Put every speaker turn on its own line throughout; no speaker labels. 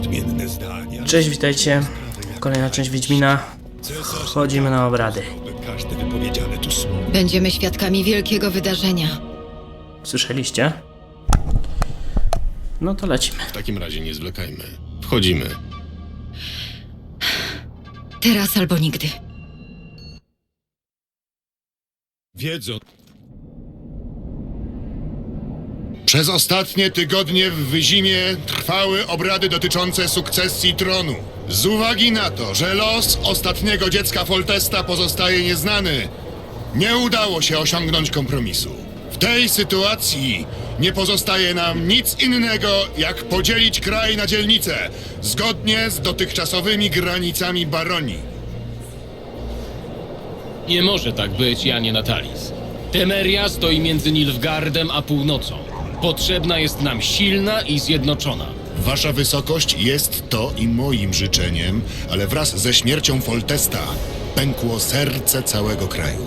odmienne zdania.
Cześć, witajcie. Kolejna część Wiedźmina.
Cesarz
Wchodzimy na obrady.
by każde wypowiedziane tu słowo.
Będziemy świadkami wielkiego wydarzenia.
Słyszeliście? No to lecimy.
W takim razie nie zwlekajmy. Wchodzimy.
Teraz albo nigdy.
Wiedzą,
Przez ostatnie tygodnie w Wyzimie trwały obrady dotyczące sukcesji tronu. Z uwagi na to, że los ostatniego dziecka Foltesta pozostaje nieznany, nie udało się osiągnąć kompromisu. W tej sytuacji nie pozostaje nam nic innego, jak podzielić kraj na dzielnice, zgodnie z dotychczasowymi granicami baronii.
Nie może tak być, Janie Natalis. Temeria stoi między Nilfgardem a północą. Potrzebna jest nam silna i zjednoczona.
Wasza wysokość jest to i moim życzeniem, ale wraz ze śmiercią Foltesta pękło serce całego kraju.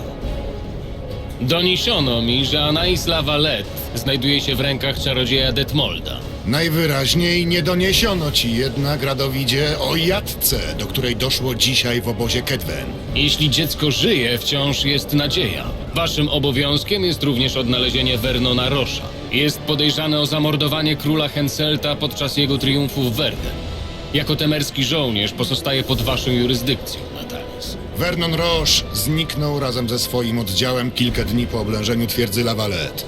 Doniesiono mi, że Anais Lavalette znajduje się w rękach czarodzieja Detmolda.
Najwyraźniej nie doniesiono ci jednak, Radowidzie, o jadce, do której doszło dzisiaj w obozie Kedwen.
Jeśli dziecko żyje, wciąż jest nadzieja. Waszym obowiązkiem jest również odnalezienie Vernona Rosza. Jest podejrzany o zamordowanie króla Henselta podczas jego triumfu w Verden. Jako temerski żołnierz pozostaje pod waszą jurysdykcją, Natalis.
Vernon Roche zniknął razem ze swoim oddziałem kilka dni po oblężeniu twierdzy Lavalette.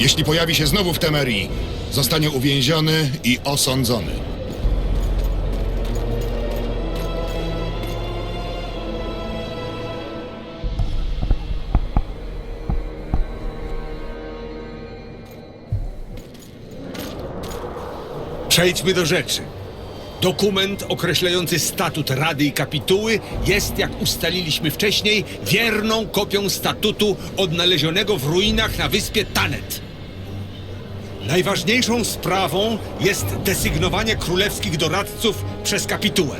Jeśli pojawi się znowu w Temerii, zostanie uwięziony i osądzony.
Przejdźmy do rzeczy. Dokument określający statut Rady i Kapituły jest, jak ustaliliśmy wcześniej, wierną kopią statutu odnalezionego w ruinach na wyspie Tanet. Najważniejszą sprawą jest desygnowanie królewskich doradców przez kapitułę.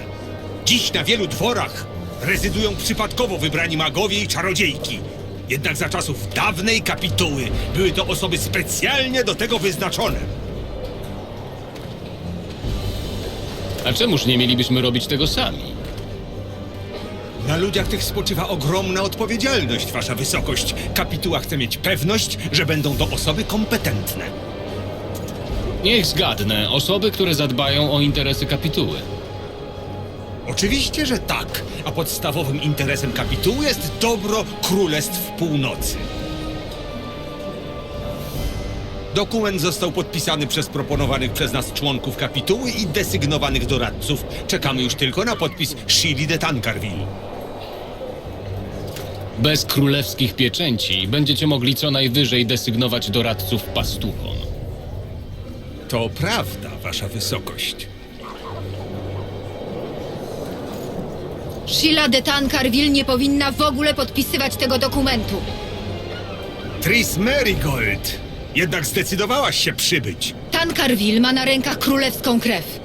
Dziś na wielu dworach rezydują przypadkowo wybrani magowie i czarodziejki. Jednak za czasów dawnej kapituły były to osoby specjalnie do tego wyznaczone.
A czemuż nie mielibyśmy robić tego sami?
Na ludziach tych spoczywa ogromna odpowiedzialność, Wasza Wysokość. Kapituła chce mieć pewność, że będą to osoby kompetentne.
Niech zgadnę, osoby, które zadbają o interesy kapituły.
Oczywiście, że tak, a podstawowym interesem kapituły jest dobro Królestw Północy. Dokument został podpisany przez proponowanych przez nas członków kapituły i desygnowanych doradców. Czekamy już tylko na podpis Shiri de Tancarville.
Bez królewskich pieczęci będziecie mogli co najwyżej desygnować doradców pastuchom.
To prawda, Wasza Wysokość.
Sheila de Tancarville nie powinna w ogóle podpisywać tego dokumentu.
Tris Merigold! Jednak zdecydowałaś się przybyć.
Tancarville ma na rękach królewską krew.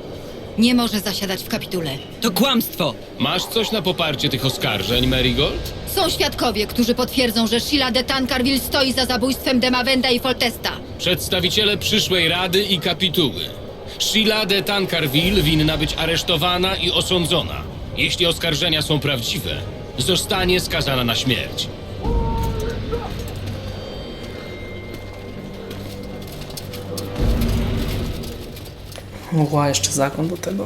Nie może zasiadać w kapitule.
To kłamstwo!
Masz coś na poparcie tych oskarżeń, Marigold?
Są świadkowie, którzy potwierdzą, że Sheila de Tancarville stoi za zabójstwem Demavenda i Foltesta.
Przedstawiciele przyszłej rady i kapituły. Sheila de Tancarville winna być aresztowana i osądzona. Jeśli oskarżenia są prawdziwe, zostanie skazana na śmierć.
Mgła jeszcze zakon do tego.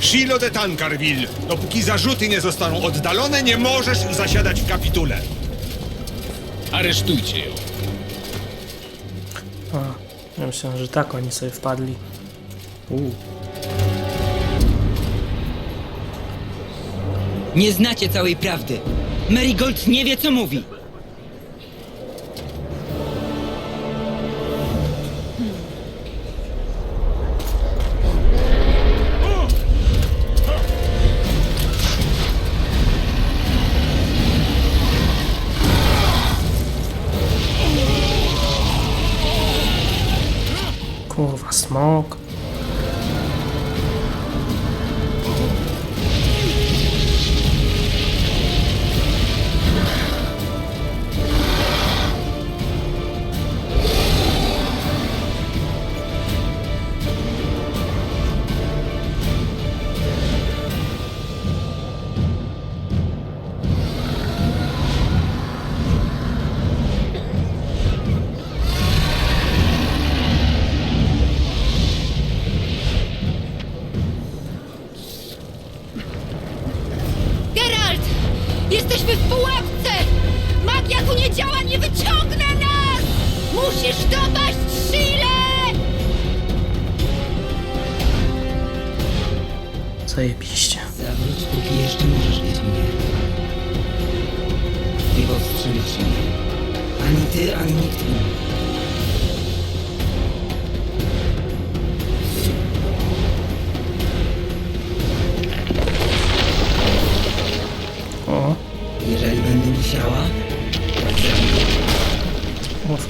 Shilo de Tancarville, dopóki zarzuty nie zostaną oddalone, nie możesz zasiadać w kapitule.
Aresztujcie ją.
Ja myślałem, że tak oni sobie wpadli.
Nie znacie całej prawdy. Marigold nie wie, co mówi.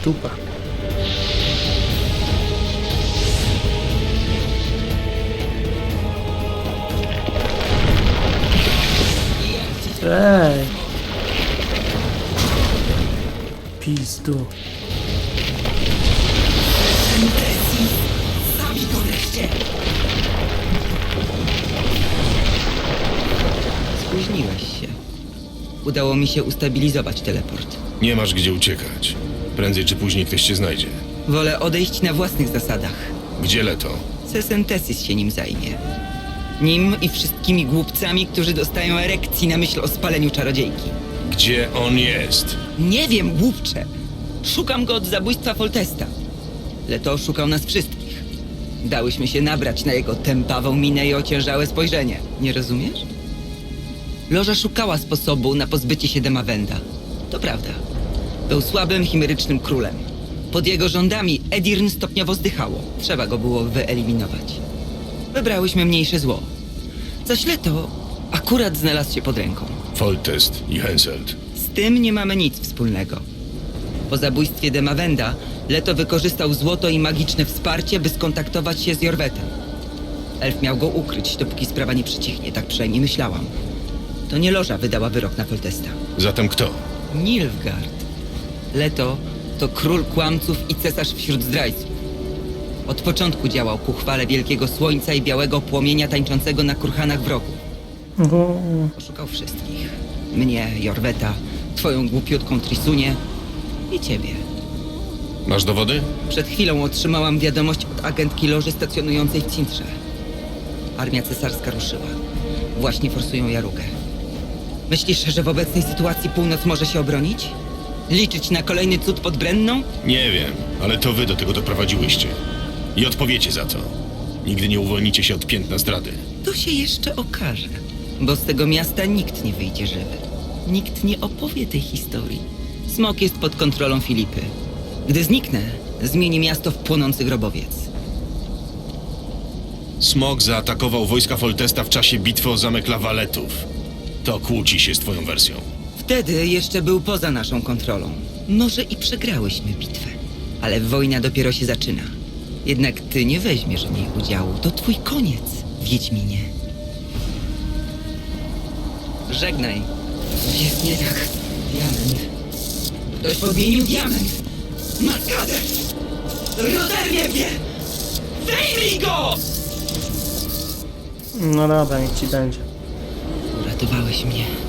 Dupę. Ej! Pizdu.
Spóźniłeś się. Udało mi się ustabilizować teleport.
Nie masz gdzie uciekać. Prędzej czy później ktoś cię znajdzie.
Wolę odejść na własnych zasadach.
Gdzie Leto?
Sesentesis się nim zajmie. Nim i wszystkimi głupcami, którzy dostają erekcji na myśl o spaleniu czarodziejki.
Gdzie on jest?
Nie wiem, głupcze. Szukam go od zabójstwa Foltesta. Leto oszukał nas wszystkich. Dałyśmy się nabrać na jego tępawą minę i ociężałe spojrzenie. Nie rozumiesz? Loża szukała sposobu na pozbycie się Demawenda. To prawda. Był słabym, chimerycznym królem. Pod jego rządami Edirn stopniowo zdychało. Trzeba go było wyeliminować. Wybrałyśmy mniejsze zło. Zaś Leto akurat znalazł się pod ręką.
Foltest i Henselt.
Z tym nie mamy nic wspólnego. Po zabójstwie Demawenda, Leto wykorzystał złoto i magiczne wsparcie, by skontaktować się z Jorwetem. Elf miał go ukryć, dopóki sprawa nie przycichnie, tak przynajmniej myślałam. To nie Loża wydała wyrok na Foltesta.
Zatem kto?
Nilfgaard. Leto to król kłamców i cesarz wśród zdrajców. Od początku działał ku chwale wielkiego słońca i białego płomienia tańczącego na kurhanach wrogów.
O,
Oszukał wszystkich. Mnie, Jorweta, twoją głupiutką Trisunię i ciebie.
Masz dowody?
Przed chwilą otrzymałam wiadomość od agentki loży stacjonującej w Cintrze. Armia cesarska ruszyła. Właśnie forsują Jarugę. Myślisz, że w obecnej sytuacji północ może się obronić? Liczyć na kolejny cud pod Brenną?
Nie wiem, ale to wy do tego doprowadziłyście. I odpowiecie za to. Nigdy nie uwolnicie się od piętna zdrady.
To się jeszcze okaże. Bo z tego miasta nikt nie wyjdzie żywy. Nikt nie opowie tej historii. Smok jest pod kontrolą Filipy. Gdy zniknę, zmieni miasto w płonący grobowiec.
Smog zaatakował wojska Foltesta w czasie bitwy o zamek Lawaletów. To kłóci się z twoją wersją.
Wtedy jeszcze był poza naszą kontrolą. Może i przegrałyśmy bitwę, ale wojna dopiero się zaczyna. Jednak ty nie weźmiesz w niej udziału. To twój koniec, Wiedźminie. Żegnaj. Coś jest nie tak. Diament. Ktoś podmienił diament. Maskader! Rozerwie mnie! Zdejmij go!
no dobra, niech ci będzie.
Uratowałeś mnie.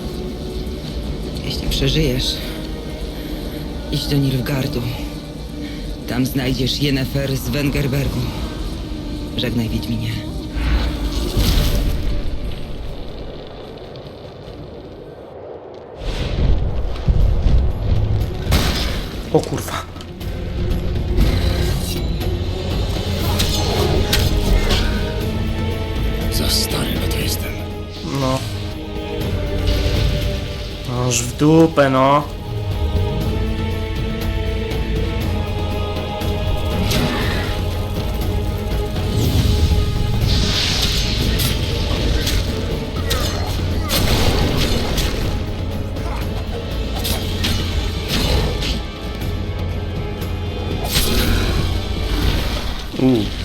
Jeśli przeżyjesz, idź do Nilfgardu. Tam znajdziesz Yennefer z Wengerbergu. Żegnaj, Wiedźminie.
O kurwa. Noż w dupę, no. U.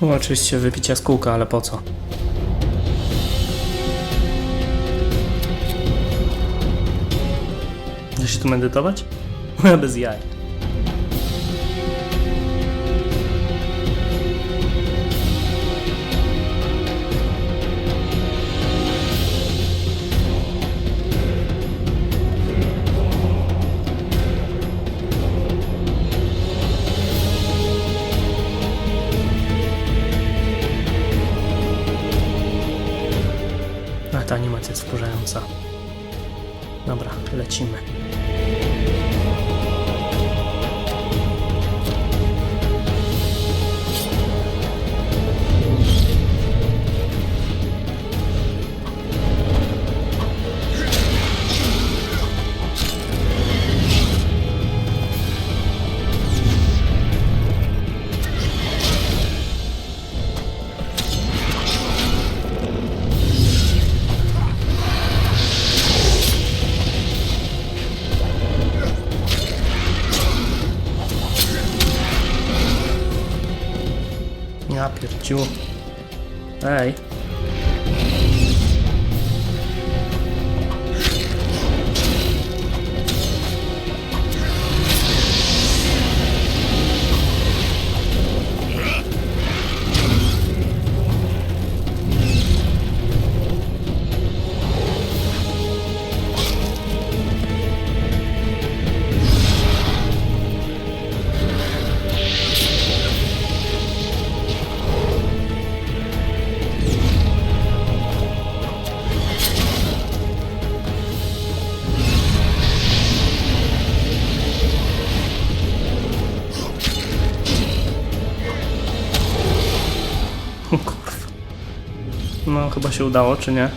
Oczywiście wypić jaskółka, ale po co? Da się tu medytować? Bez jaj. Ciu. Ej. Chyba się udało, czy nie?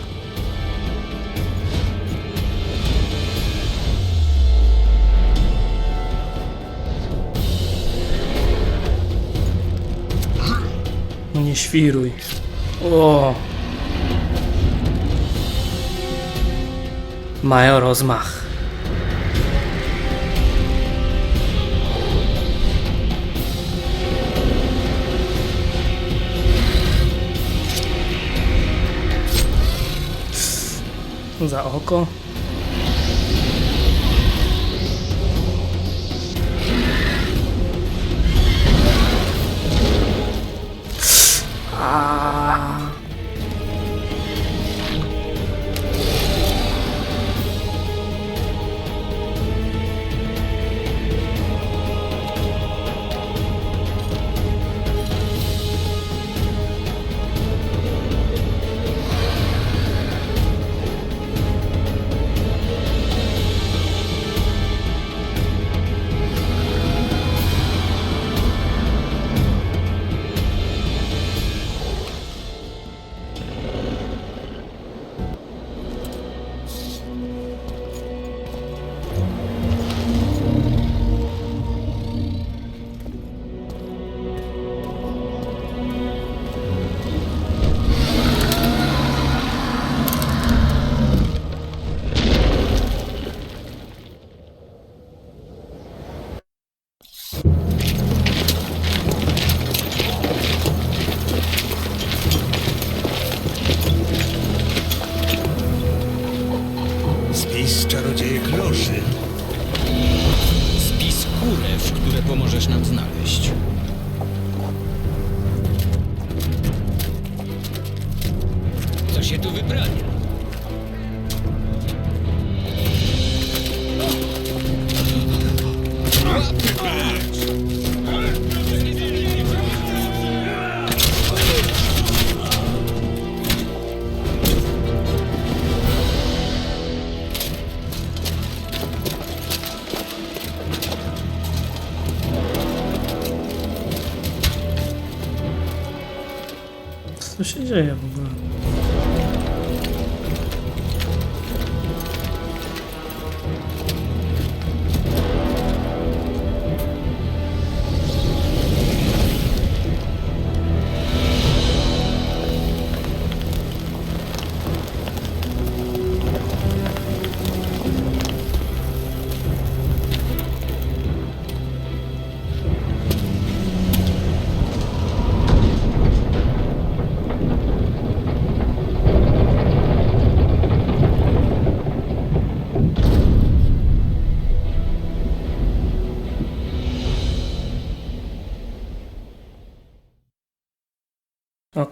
No nie świruj. O. Mają rozmach. Za oko. A.
Spis czarodziejek loży.
Spis kurew, które pomożesz nam znaleźć.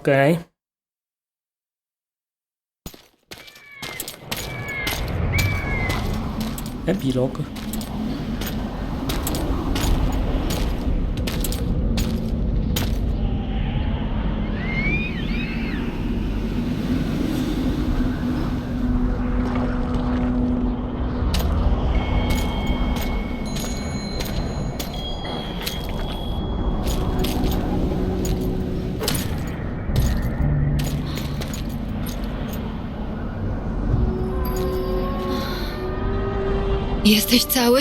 Okay Heb je?
Jesteś cały?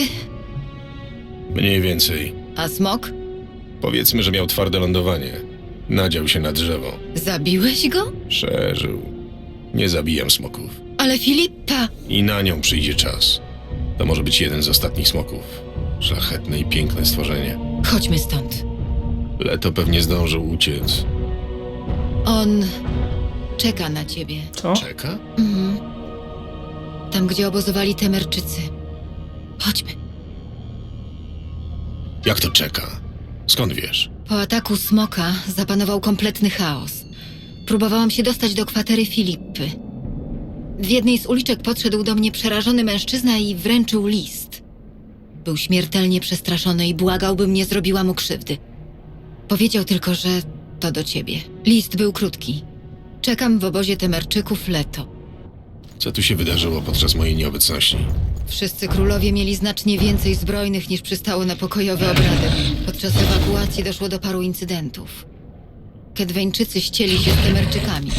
Mniej więcej.
A smok?
Powiedzmy, że miał twarde lądowanie. Nadział się na drzewo.
Zabiłeś go?
Przeżył. Nie zabijam smoków.
Ale Filipa!
I na nią przyjdzie czas. To może być jeden z ostatnich smoków. Szlachetne i piękne stworzenie.
Chodźmy stąd.
Leto pewnie zdążył uciec.
On czeka na ciebie.
Co?
Czeka?
Mhm. Tam, gdzie obozowali Temerczycy. Chodźmy.
Jak to czeka? Skąd wiesz?
Po ataku smoka zapanował kompletny chaos. Próbowałam się dostać do kwatery Filipy. W jednej z uliczek podszedł do mnie przerażony mężczyzna i wręczył list. Był śmiertelnie przestraszony i błagał, bym nie zrobiła mu krzywdy. Powiedział tylko, że to do ciebie. List był krótki. Czekam w obozie Temerczyków Leto.
Co tu się wydarzyło podczas mojej nieobecności?
Wszyscy królowie mieli znacznie więcej zbrojnych niż przystało na pokojowe obrady. Podczas ewakuacji doszło do paru incydentów. Kedweńczycy ścieli się z Temerczykami.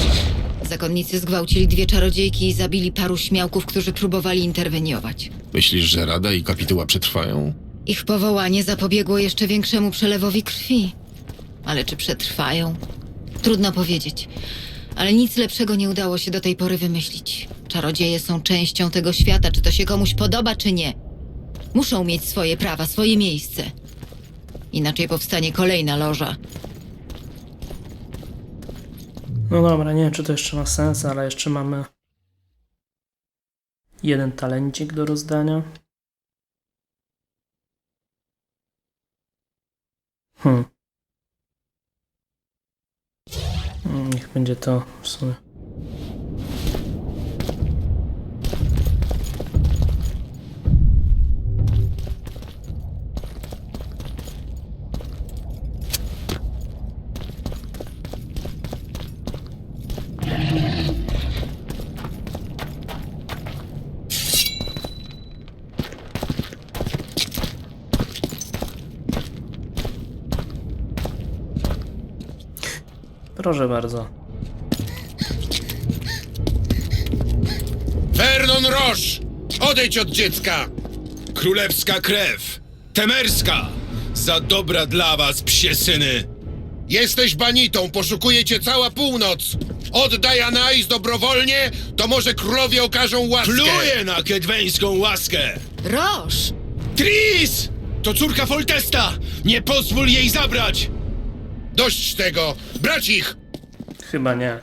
Zakonnicy zgwałcili dwie czarodziejki i zabili paru śmiałków, którzy próbowali interweniować.
Myślisz, że Rada i Kapituła przetrwają?
Ich powołanie zapobiegło jeszcze większemu przelewowi krwi. Ale czy przetrwają? Trudno powiedzieć. Ale nic lepszego nie udało się do tej pory wymyślić. Czarodzieje są częścią tego świata, czy to się komuś podoba, czy nie. Muszą mieć swoje prawa, swoje miejsce. Inaczej powstanie kolejna loża.
No dobra, nie wiem, czy to jeszcze ma sens, ale jeszcze mamy jeden talencik do rozdania. Hmm. Mm, Niech będzie to w sumie. Proszę bardzo.
Vernon Roche! Odejdź od dziecka! Królewska krew! Temerska! Za dobra dla was, psie syny!
Jesteś banitą, poszukuje cię cała północ. Oddaj Anais dobrowolnie, to może królowie okażą łaskę.
Pluję na kedweńską łaskę!
Roż!
Tris! To córka Foltesta! Nie pozwól jej zabrać!
Dość tego, brać ich!
Chyba nie.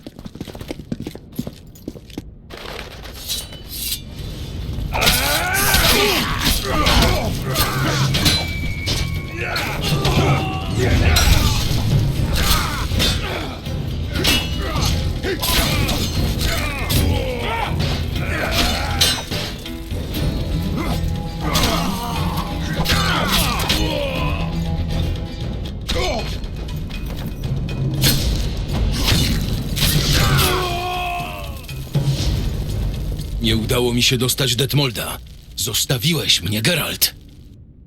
Mi się dostać Detmolda. Zostawiłeś mnie, Geralt.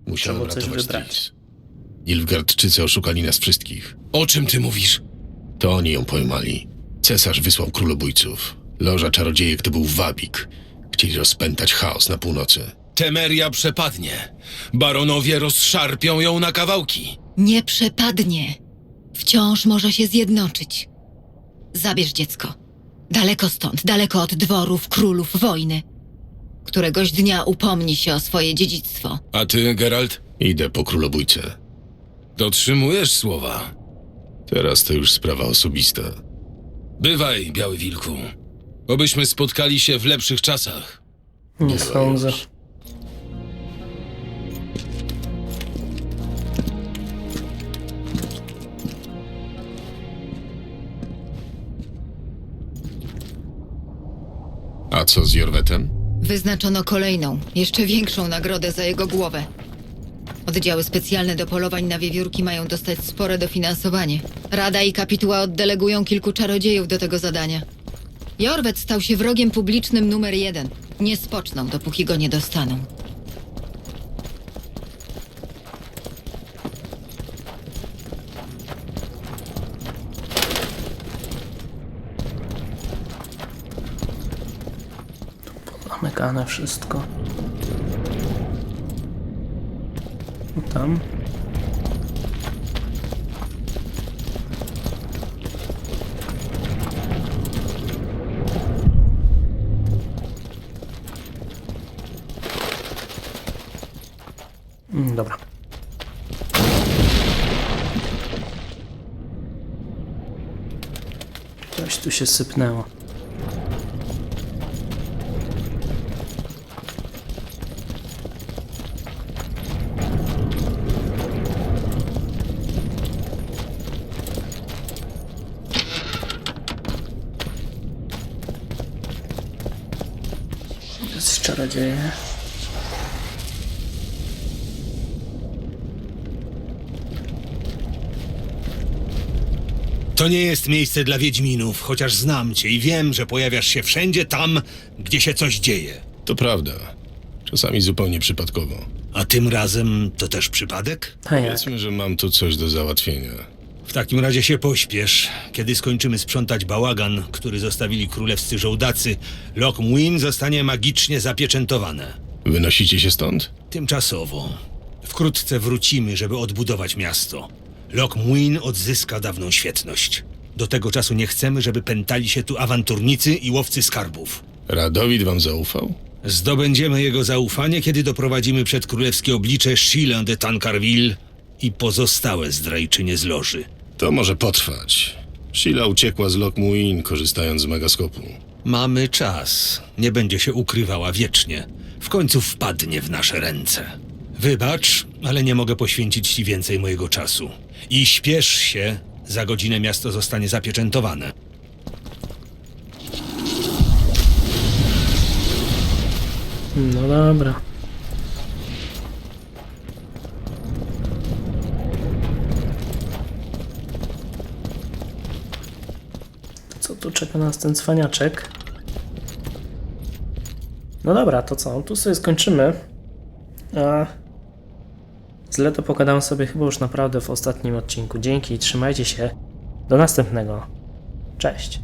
Musiałem
Trzeba coś
ratować
wybrać.
Tris. Nilfgaardczycy oszukali nas wszystkich.
O czym ty mówisz?
To oni ją pojmali. Cesarz wysłał królobójców. Loża czarodziejek to był wabik. Chcieli rozpętać chaos na północy.
Temeria przepadnie. Baronowie rozszarpią ją na kawałki.
Nie przepadnie. Wciąż może się zjednoczyć. Zabierz dziecko. Daleko stąd, daleko od dworów, królów, wojny. Któregoś dnia upomni się o swoje dziedzictwo.
A ty, Geralt?
Idę po królobójcę.
Dotrzymujesz słowa.
Teraz to już sprawa osobista.
Bywaj, Biały Wilku. Obyśmy spotkali się w lepszych czasach.
Nie sądzę.
A co z Jorwetem?
Wyznaczono kolejną, jeszcze większą nagrodę za jego głowę. Oddziały specjalne do polowań na wiewiórki mają dostać spore dofinansowanie. Rada i kapituła oddelegują kilku czarodziejów do tego zadania. Jorwet stał się wrogiem publicznym numer jeden. Nie spoczną, dopóki go nie dostaną.
Zamykane wszystko. No Tam. Mm, Dobra. Coś tu się sypnęło. To jest czarodzieje.
To nie jest miejsce dla Wiedźminów, chociaż znam cię i wiem, że pojawiasz się wszędzie tam, gdzie się coś dzieje.
To prawda. Czasami zupełnie przypadkowo.
A tym razem to też przypadek?
A jak?
Powiedzmy, że mam tu coś do załatwienia.
W takim razie się pośpiesz. Kiedy skończymy sprzątać bałagan, który zostawili królewscy żołdacy, Loch Muin zostanie magicznie zapieczętowane.
Wynosicie się stąd?
Tymczasowo. Wkrótce wrócimy, żeby odbudować miasto. Loch Muin odzyska dawną świetność. Do tego czasu nie chcemy, żeby pętali się tu awanturnicy i łowcy skarbów.
Radowid wam zaufał?
Zdobędziemy jego zaufanie, kiedy doprowadzimy przed królewskie oblicze Sheila de Tancarville i pozostałe zdrajczynie z loży.
To może potrwać. Sheila uciekła z Lokmuin, korzystając z megaskopu.
Mamy czas. Nie będzie się ukrywała wiecznie. W końcu wpadnie w nasze ręce. Wybacz, ale nie mogę poświęcić ci więcej mojego czasu. I śpiesz się, za godzinę miasto zostanie zapieczętowane.
No dobra. Tu czeka nas ten cwaniaczek? No dobra, to co? Tu sobie skończymy. A z Leto pogadam sobie chyba już naprawdę w ostatnim odcinku. Dzięki, trzymajcie się. Do następnego. Cześć.